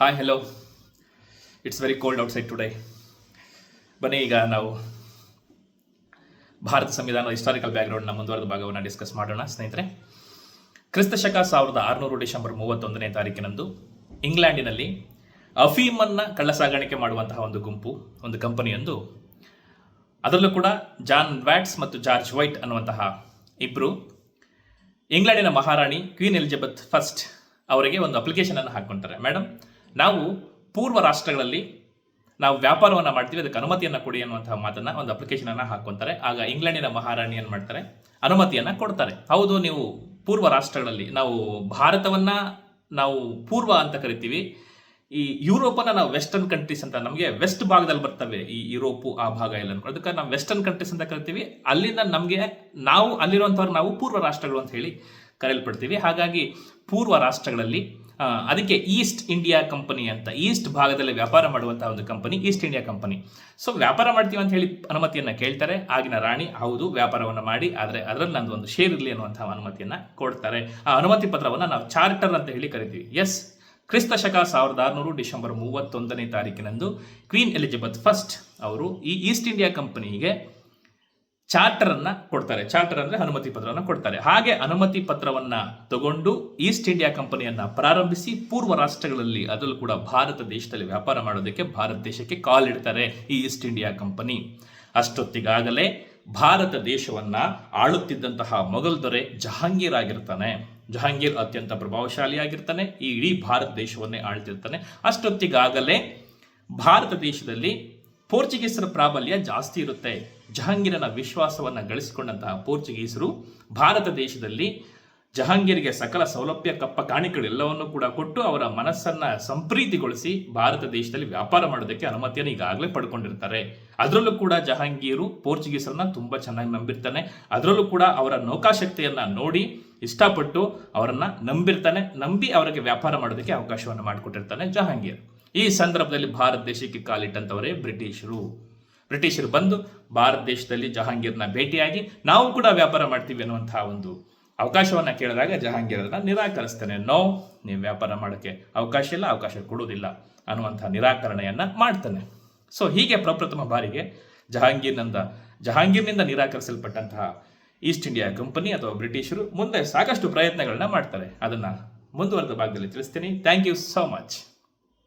Hi hello it's very cold outside today ಬನ್ನಿ, ಈಗ ನಾವು ಭಾರತ ಸಂವಿಧಾನದ ಹಿಸ್ಟಾರಿಕಲ್ ಬ್ಯಾಕ್ಗ್ರೌಂಡ್ನ ಮುಂದುವರೆದ ಭಾಗವನ್ನು ಡಿಸ್ಕಸ್ ಮಾಡೋಣ. ಸ್ನೇಹಿತರೆ ಕ್ರಿಸ್ತ ಶಕ ಸಾವಿರದ ಆರುನೂರು ಡಿಸೆಂಬರ್ ಮೂವತ್ತೊಂದನೇ ತಾರೀಕಿನಂದು ಇಂಗ್ಲೆಂಡಿನಲ್ಲಿ ಅಫೀಮನ್ನು ಕಳ್ಳಸಾಗಾಣಿಕೆ ಮಾಡುವಂತಹ ಒಂದು ಗುಂಪು, ಒಂದು ಕಂಪನಿಯೊಂದು ಅದರಲ್ಲೂ ಕೂಡ ಜಾನ್ ವ್ಯಾಟ್ಸ್ ಮತ್ತು ಜಾರ್ಜ್ ವೈಟ್ ಅನ್ನುವಂತಹ ಇಬ್ಬರು ಇಂಗ್ಲೆಂಡಿನ ಮಹಾರಾಣಿ ಕ್ವೀನ್ ಎಲಿಜಬೆತ್ ಫಸ್ಟ್ ಅವರಿಗೆ ಒಂದು ಅಪ್ಲಿಕೇಶನ್ ಅನ್ನು ಹಾಕ್ಕೊಂತಾರೆ. ಮೇಡಮ್ ನಾವು ಪೂರ್ವ ರಾಷ್ಟ್ರಗಳಲ್ಲಿ ನಾವು ವ್ಯಾಪಾರವನ್ನು ಮಾಡ್ತೀವಿ, ಅದಕ್ಕೆ ಅನುಮತಿಯನ್ನು ಕೊಡಿ ಅನ್ನುವಂತಹ ಮಾತನ್ನ, ಒಂದು ಅಪ್ಲಿಕೇಶನ್ ಅನ್ನ ಹಾಕ್ಕೊಂತಾರೆ. ಆಗ ಇಂಗ್ಲೆಂಡಿನ ಮಹಾರಾಣಿ ಏನು ಮಾಡ್ತಾರೆ? ಅನುಮತಿಯನ್ನ ಕೊಡ್ತಾರೆ. ಹೌದು, ನೀವು ಪೂರ್ವ ರಾಷ್ಟ್ರಗಳಲ್ಲಿ ನಾವು ಭಾರತವನ್ನ ನಾವು ಪೂರ್ವ ಅಂತ ಕರಿತೀವಿ. ಈ ಯುರೋಪನ್ನ ನಾವು ವೆಸ್ಟರ್ನ್ ಕಂಟ್ರೀಸ್ ಅಂತ, ನಮಗೆ ವೆಸ್ಟ್ ಭಾಗದಲ್ಲಿ ಬರ್ತವೆ ಈ ಯುರೋಪು, ಆ ಭಾಗ ಎಲ್ಲ ಅದಕ್ಕೆ ನಾವು ವೆಸ್ಟರ್ನ್ ಕಂಟ್ರೀಸ್ ಅಂತ ಕರಿತೀವಿ. ಅಲ್ಲಿಂದ ನಮಗೆ ನಾವು ಅಲ್ಲಿರುವಂಥವ್ರು ನಾವು ಪೂರ್ವ ರಾಷ್ಟ್ರಗಳು ಅಂತ ಹೇಳಿ ಕರೆಯಲ್ಪಡ್ತೀವಿ. ಹಾಗಾಗಿ ಪೂರ್ವ ರಾಷ್ಟ್ರಗಳಲ್ಲಿ ಅದಕ್ಕೆ ಈಸ್ಟ್ ಇಂಡಿಯಾ ಕಂಪನಿ ಅಂತ, ಈಸ್ಟ್ ಭಾಗದಲ್ಲಿ ವ್ಯಾಪಾರ ಮಾಡುವಂತಹ ಒಂದು company, East India Company. So ವ್ಯಾಪಾರ ಮಾಡ್ತೀವಿ ಅಂತ ಹೇಳಿ ಅನುಮತಿಯನ್ನ ಕೇಳ್ತಾರೆ. ಆಗಿನ ರಾಣಿ, ಹೌದು, ವ್ಯಾಪಾರವನ್ನು ಮಾಡಿ, ಆದರೆ ಅದರಲ್ಲಿ ನಂದು ಒಂದು ಶೇರ್ ಇರಲಿ ಅನ್ನುವಂತಹ ಅನುಮತಿಯನ್ನ ಕೊಡ್ತಾರೆ. ಆ ಅನುಮತಿ ಪತ್ರವನ್ನು ನಾವು ಚಾರ್ಟರ್ ಅಂತ ಹೇಳಿ ಕರಿತೀವಿ. ಎಸ್ ಕ್ರಿಸ್ತ ಶಕ ಸಾವಿರದ ಆರುನೂರು ಡಿಸೆಂಬರ್ ಮೂವತ್ತೊಂದನೇ ತಾರೀಕಿನಂದು ಕ್ವೀನ್ ಎಲಿಜಬೆತ್ ಫಸ್ಟ್ ಅವರು ಈ ಈಸ್ಟ್ ಇಂಡಿಯಾ ಕಂಪನಿಗೆ ಚಾರ್ಟರ್ ಅನ್ನ ಕೊಡ್ತಾರೆ. ಚಾರ್ಟರ್ ಅಂದ್ರೆ ಅನುಮತಿ ಪತ್ರವನ್ನು ಕೊಡ್ತಾರೆ. ಹಾಗೆ ಅನುಮತಿ ಪತ್ರವನ್ನ ತಗೊಂಡು ಈಸ್ಟ್ ಇಂಡಿಯಾ ಕಂಪನಿಯನ್ನ ಪ್ರಾರಂಭಿಸಿ ಪೂರ್ವ ರಾಷ್ಟ್ರಗಳಲ್ಲಿ ಅದರಲ್ಲೂ ಕೂಡ ಭಾರತ ದೇಶದಲ್ಲಿ ವ್ಯಾಪಾರ ಮಾಡೋದಕ್ಕೆ ಭಾರತ ದೇಶಕ್ಕೆ ಕಾಲ್ ಇಡ್ತಾರೆ ಈ ಈಸ್ಟ್ ಇಂಡಿಯಾ ಕಂಪನಿ. ಅಷ್ಟೊತ್ತಿಗಾಗಲೇ ಭಾರತ ದೇಶವನ್ನ ಆಳುತ್ತಿದ್ದಂತಹ ಮೊಘಲ್ ದೊರೆ ಜಹಾಂಗೀರ್ ಆಗಿರ್ತಾನೆ. ಜಹಾಂಗೀರ್ ಅತ್ಯಂತ ಪ್ರಭಾವಶಾಲಿಯಾಗಿರ್ತಾನೆ ಈ ಇಡೀ ಭಾರತ ದೇಶವನ್ನೇ ಆಳ್ತಿರ್ತಾನೆ. ಅಷ್ಟೊತ್ತಿಗಾಗಲೇ ಭಾರತ ದೇಶದಲ್ಲಿ ಪೋರ್ಚುಗೀಸರ ಪ್ರಾಬಲ್ಯ ಜಾಸ್ತಿ ಇರುತ್ತೆ. ಜಹಾಂಗೀರನ ವಿಶ್ವಾಸವನ್ನು ಗಳಿಸಿಕೊಂಡಂತಹ ಪೋರ್ಚುಗೀಸರು ಭಾರತ ದೇಶದಲ್ಲಿ ಜಹಾಂಗೀರ್ಗೆ ಸಕಲ ಸೌಲಭ್ಯ, ಕಪ್ಪ, ಕಾಣಿಕೆಗಳೆಲ್ಲವನ್ನೂ ಕೂಡ ಕೊಟ್ಟು ಅವರ ಮನಸ್ಸನ್ನ ಸಂಪ್ರೀತಿಗೊಳಿಸಿ ಭಾರತ ದೇಶದಲ್ಲಿ ವ್ಯಾಪಾರ ಮಾಡೋದಕ್ಕೆ ಅನುಮತಿಯನ್ನು ಈಗಾಗಲೇ ಪಡ್ಕೊಂಡಿರ್ತಾರೆ. ಅದರಲ್ಲೂ ಕೂಡ ಜಹಾಂಗೀರು ಪೋರ್ಚುಗೀಸರನ್ನ ತುಂಬಾ ಚೆನ್ನಾಗಿ ನಂಬಿರ್ತಾನೆ. ಅದರಲ್ಲೂ ಕೂಡ ಅವರ ನೌಕಾಶಕ್ತಿಯನ್ನು ನೋಡಿ ಇಷ್ಟಪಟ್ಟು ಅವರನ್ನು ನಂಬಿರ್ತಾನೆ. ನಂಬಿ ಅವರಿಗೆ ವ್ಯಾಪಾರ ಮಾಡೋದಕ್ಕೆ ಅವಕಾಶವನ್ನು ಮಾಡಿಕೊಟ್ಟಿರ್ತಾನೆ ಜಹಾಂಗೀರ್. ಈ ಸಂದರ್ಭದಲ್ಲಿ ಭಾರತ ದೇಶಕ್ಕೆ ಕಾಲಿಟ್ಟಂಥವರೇ ಬ್ರಿಟಿಷರು. ಬ್ರಿಟಿಷರು ಬಂದು ಭಾರತ ದೇಶದಲ್ಲಿ ಜಹಾಂಗೀರ್ನ ಭೇಟಿಯಾಗಿ ನಾವು ಕೂಡ ವ್ಯಾಪಾರ ಮಾಡ್ತೀವಿ ಅನ್ನುವಂತಹ ಒಂದು ಅವಕಾಶವನ್ನು ಕೇಳಿದಾಗ ಜಹಾಂಗೀರ್ ಅದನ್ನ ನಿರಾಕರಿಸ್ತಾನೆ. ನೋ, ನೀವು ವ್ಯಾಪಾರ ಮಾಡೋಕ್ಕೆ ಅವಕಾಶ ಇಲ್ಲ, ಅವಕಾಶ ಕೊಡುವುದಿಲ್ಲ ಅನ್ನುವಂಥ ನಿರಾಕರಣೆಯನ್ನು ಮಾಡ್ತಾನೆ. ಸೊ, ಹೀಗೆ ಪ್ರಪ್ರಥಮ ಬಾರಿಗೆ ಜಹಾಂಗೀರ್ನಿಂದ ಜಹಾಂಗೀರ್ನಿಂದ ನಿರಾಕರಿಸಲ್ಪಟ್ಟಂತಹ ಈಸ್ಟ್ ಇಂಡಿಯಾ ಕಂಪನಿ ಅಥವಾ ಬ್ರಿಟಿಷರು ಮುಂದೆ ಸಾಕಷ್ಟು ಪ್ರಯತ್ನಗಳನ್ನ ಮಾಡ್ತಾರೆ. ಅದನ್ನು ಮುಂದುವರೆದ ಭಾಗದಲ್ಲಿ ತಿಳಿಸ್ತೀನಿ. Thank you so much.